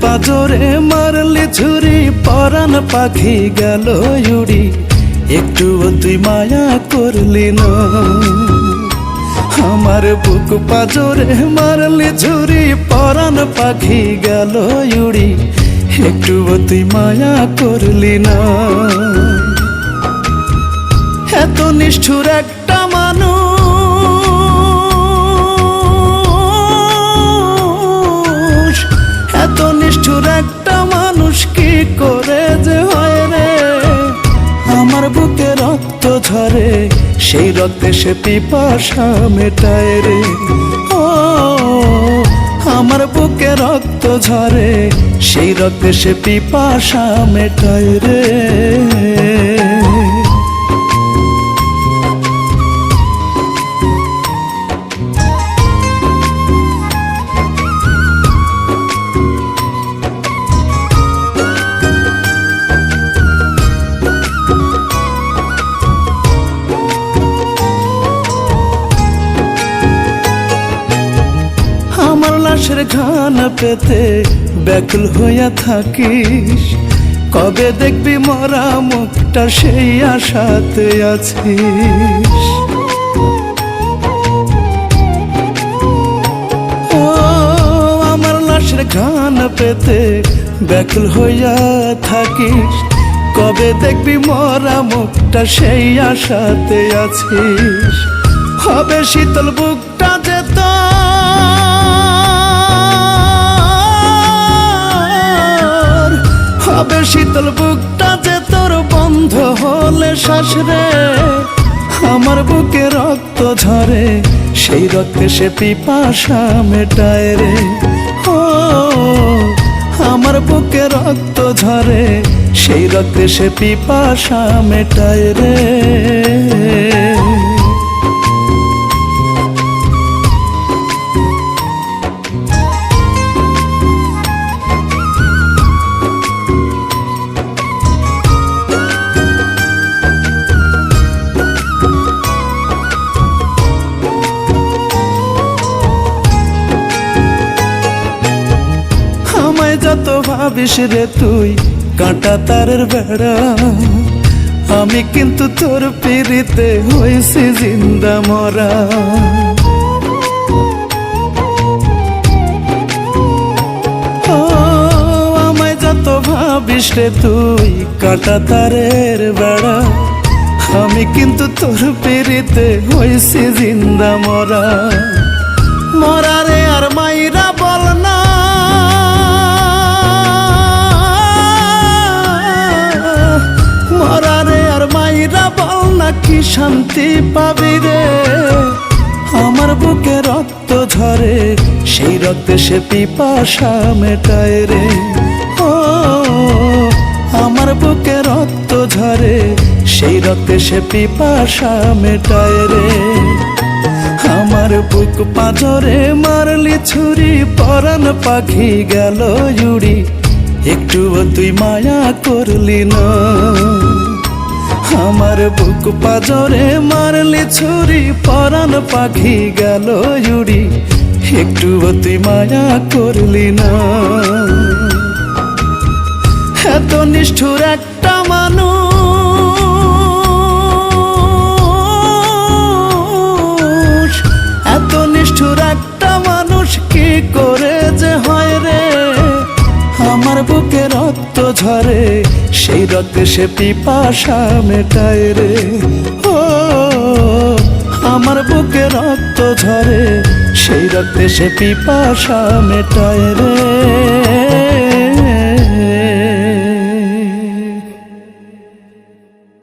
পাজরে মারলি ছুরি পরাণ পাখি গেল উড়ি। একটু তুই মায়া করলি না। আমার বুক পাজরে মারলি ছুরি পরাণ পাখি গেল উড়ি। একটু তুই মায়া করলি না। এত নিষ্ঠুর একটা মানুষ মানুষ কি করে যে হয় রে? আমার বুকে রক্ত ঝরে, সেই রক্তে সে পিপাসা মেটায় রে। ও, আমার বুকে রক্ত ঝরে, সেই রক্তে সে পিপাসা মেটায় রে। লাশের ঘান পেতে ব্যাকুল হইয়া থাকিস। কবে দেখবি মরা মুখটা সেই আশাতে আছিস। ও, আমার লাশের ঘান পেতে ব্যাকুল হইয়া থাকিস। কবে দেখবি মরা মুখটা সেই আশাতে আছিস। হবে শীতল বুকটা শীতল বুকটা যে তোর বন্ধ হলে শ্বাসরে আমার বুকে রক্ত ঝরে, সেই রক্তে সে পিপাসা মেটায় রে। ও, আমার বুকে রক্ত ঝরে, সেই রক্তে সে পিপাসা মেটায় রে। ভাবিস রে তুই, কাঁটা তারের বেড়া। আমি কিন্তু তোর পিড়িতে হয়েছি জিন্দা মরা। আমায় যত ভাবিস রে তুই, কাঁটা তারের বেড়া। আমি কিন্তু তোর পিড়িতে হয়েছি জিন্দা মরা। মরা রে আর মাইরা বল কি শান্তি পাবি রে? আমার বুকে রক্ত ঝরে, সেই রক্তে সে পিপাসা মেটায় রে। ও, আমার বুকে রক্ত ঝরে, সেই রক্তে সে পিপাসা মেটায় রে। আমার বুক পাঁজরে মারলি ছুরি পরান পাখি গেল উড়ি একটু তুই মায়া করলি না। আমার বুক পাজরে মারলে ছুরি পরান পাখি গেল জুড়ি একটু অতি মায়া করলি না। এত নিষ্ঠুর একটা রক্ত ঝরে, সেই রক্তে সে পিপাসা মেটায় রে। ও, আমার বুকে রক্ত ঝরে, সেই রক্তে সে পিপাসা মেটায় রে।